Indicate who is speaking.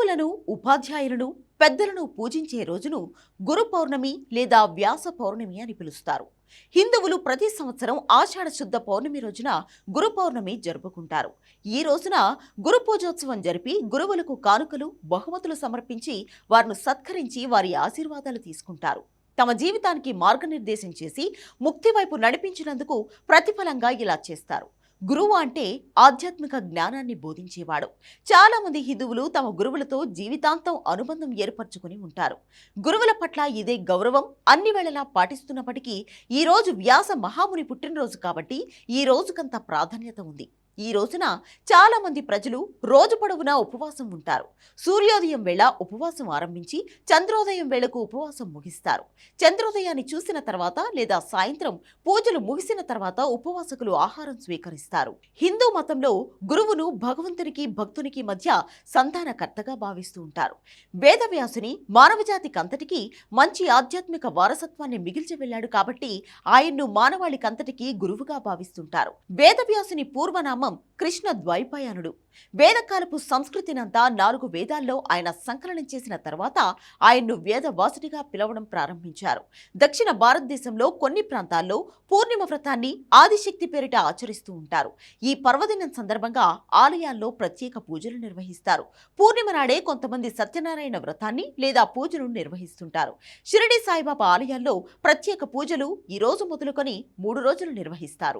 Speaker 1: గురువులను ఉపాధ్యాయులను పెద్దలను పూజించే రోజును గురు పౌర్ణమి లేదా వ్యాస పౌర్ణమి అని పిలుస్తారు. హిందువులు ప్రతి సంవత్సరం ఆషాఢ శుద్ధ పౌర్ణమి రోజున గురు పౌర్ణమి జరుపుకుంటారు. ఈ రోజున గురు పూజోత్సవం జరిపి గురువులకు కానుకలు బహుమతులు సమర్పించి వారిని సత్కరించి వారి ఆశీర్వాదాలు తీసుకుంటారు. తమ జీవితానికి మార్గనిర్దేశం చేసి ముక్తి వైపు నడిపించినందుకు ప్రతిఫలంగా ఇలా చేస్తారు. గురువు అంటే ఆధ్యాత్మిక జ్ఞానాన్ని బోధించేవాడు. చాలామంది హిందువులు తమ గురువులతో జీవితాంతం అనుబంధం ఏర్పరచుకుని ఉంటారు. గురువుల పట్ల ఇదే గౌరవం అన్ని వేళలా పాటిస్తున్నప్పటికీ ఈరోజు వ్యాస మహాముని పుట్టినరోజు కాబట్టి ఈ రోజుకంత ప్రాధాన్యత ఉంది. ఈ రోజున చాలామంది ప్రజలు రోజు పొడవునా ఉపవాసం ఉంటారు. సూర్యోదయం వేళ ఉపవాసం ఆరంభించి చంద్రోదయం వేళకు ఉపవాసం ముగిస్తారు. చంద్రోదయాన్ని చూసిన తర్వాత లేదా సాయంత్రం పూజలు ముగిసిన తర్వాత ఉపవాసకులు ఆహారం స్వీకరిస్తారు. హిందూ మతంలో గురువును భగవంతునికి భక్తునికి మధ్య సంధానకర్తగా భావిస్తూ ఉంటారు. వేదవ్యాసుని మానవజాతికంతటికీ మంచి ఆధ్యాత్మిక వారసత్వాన్ని మిగిల్చి వెళ్ళాడు కాబట్టి ఆయన్ను మానవాళికంతటికీ గురువుగా భావిస్తుంటారు. వేదవ్యాసుని పూర్వనామం కృష్ణ ద్వైపాయనుడు. వేదకాలపు సంస్కృతినంతా నాలుగు వేదాల్లో ఆయన సంకలనం చేసిన తర్వాత ఆయన్ను వేదవాసుడిగా పిలవడం ప్రారంభించారు. దక్షిణ భారతదేశంలో కొన్ని ప్రాంతాల్లో పూర్ణిమ వ్రతాన్ని ఆదిశక్తి పేరిట ఆచరిస్తూ ఉంటారు. ఈ పర్వదినం సందర్భంగా ఆలయాల్లో ప్రత్యేక పూజలు నిర్వహిస్తారు. పూర్ణిమ నాడే కొంతమంది సత్యనారాయణ వ్రతాన్ని లేదా పూజలు నిర్వహిస్తుంటారు. షిరిడి సాయిబాబా ఆలయాల్లో ప్రత్యేక పూజలు ఈ రోజు మొదలుకొని మూడు రోజులు నిర్వహిస్తారు.